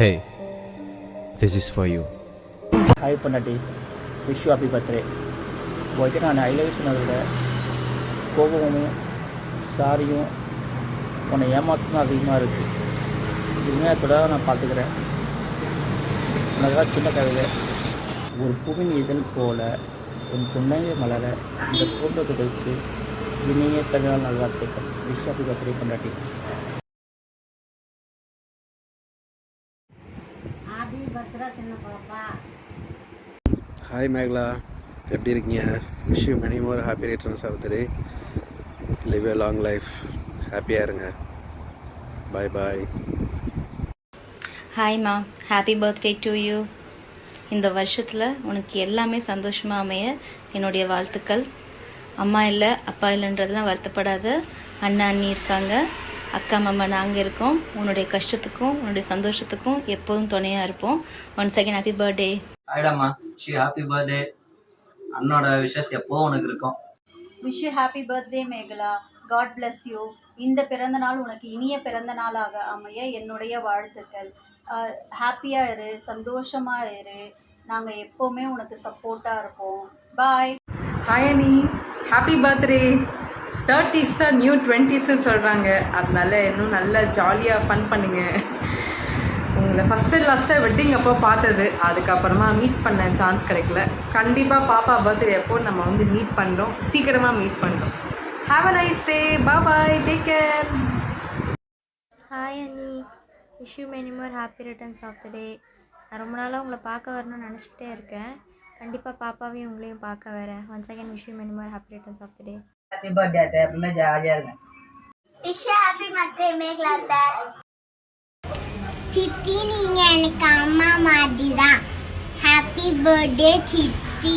Hey this is for you hi பொண்டாட்டி wish happy birthday okay நான் I love சொன்னதோட கோபமும் சாரியும் உன்னை ஏமாத்தணும் அதிகமாக இருக்குது இனிமேல் தொடர நான் பார்த்துக்கிறேன் உனக்காக சின்ன கவிதை ஒரு புவின் இதழ் போல உன் புண்ணைய மலர இந்த பூந்தொடருக்கு இனிய பிறநாள் நல்வாழ்த்துக்கள் விஷ் ஹாப்பி பர்த்டே பொண்டாட்டி சின்ன பாப்பா. ஹாய் மேகலா எப்படி இருக்கீங்க? Wish you many more happy returns of the day live a long life ஹாப்பியாக இருங்க பாய் பாய் ஹாய்மா ஹாப்பி பர்த்டே டு யூ இந்த வருஷத்தில் உனக்கு எல்லாமே சந்தோஷமாக அமைய என்னுடைய வாழ்த்துக்கள். அம்மா இல்லை அப்பா இல்லைன்றதெல்லாம் வருத்தப்படாத. அண்ணா அண்ணி இருக்காங்க. அக்கா மாமா நாங்கள் இருக்கோம். உன்னுடைய கஷ்டத்துக்கும் உன்னுடைய சந்தோஷத்துக்கும் எப்போதும் துணையாக இருப்போம். ஒன் செகண்ட் ஹாப்பி பர்த்டே ஆயிடாம்மா ஷி ஹாப்பி பர்த்டே அண்ணோட விஷஸ் எப்போவும் உனக்கு இருக்கும்? Wish you happy birthday Megala. God bless you இந்த பிறந்த நாள் உனக்கு இனிய பிறந்த நாளாக அமைய என்னுடைய வாழ்த்துக்கள். ஹாப்பியாக இரு சந்தோஷமாக இரு. நாங்கள் எப்போவுமே உனக்கு சப்போர்ட்டாக இருப்போம். பாய் ஹாய் அனி ஹாப்பி பர்த்டே தேர்ட்டிஸ் தான் நியூ டுவெண்ட்டீஸு சொல்கிறாங்க அதனால இன்னும் நல்லா ஜாலியாக ஃபன் பண்ணுங்க. உங்களை ஃபஸ்ட்டு லாஸ்ட்டாக வெட்டிங் அப்போ பார்த்தது. அதுக்கப்புறமா மீட் பண்ண சான்ஸ் கிடைக்கல. கண்டிப்பாக பாப்பா பர்த்டே அப்போ நம்ம வந்து மீட் பண்ணுறோம் சீக்கிரமாக மீட் பண்ணுறோம் have a nice day bye take care hi அண்ணி wish you many more happy returns of the day நான் ரொம்ப நாளாக உங்களை பார்க்க வரணும்னு நினச்சிக்கிட்டே இருக்கேன். கண்டிப்பாக பாப்பாவையும் உங்களையும் பார்க்க வரேன். One second wish you many more happy returns of the day happy birthday அத்தை. எப்பவுமே ஜாலியாக இருங்க. விஷ் ஹாப்பி பர்த்டே மேகலா சித்தி நீங்க எனக்கு அம்மா மாதிரி தான் ஹாப்பி பர்த்டே சித்தி.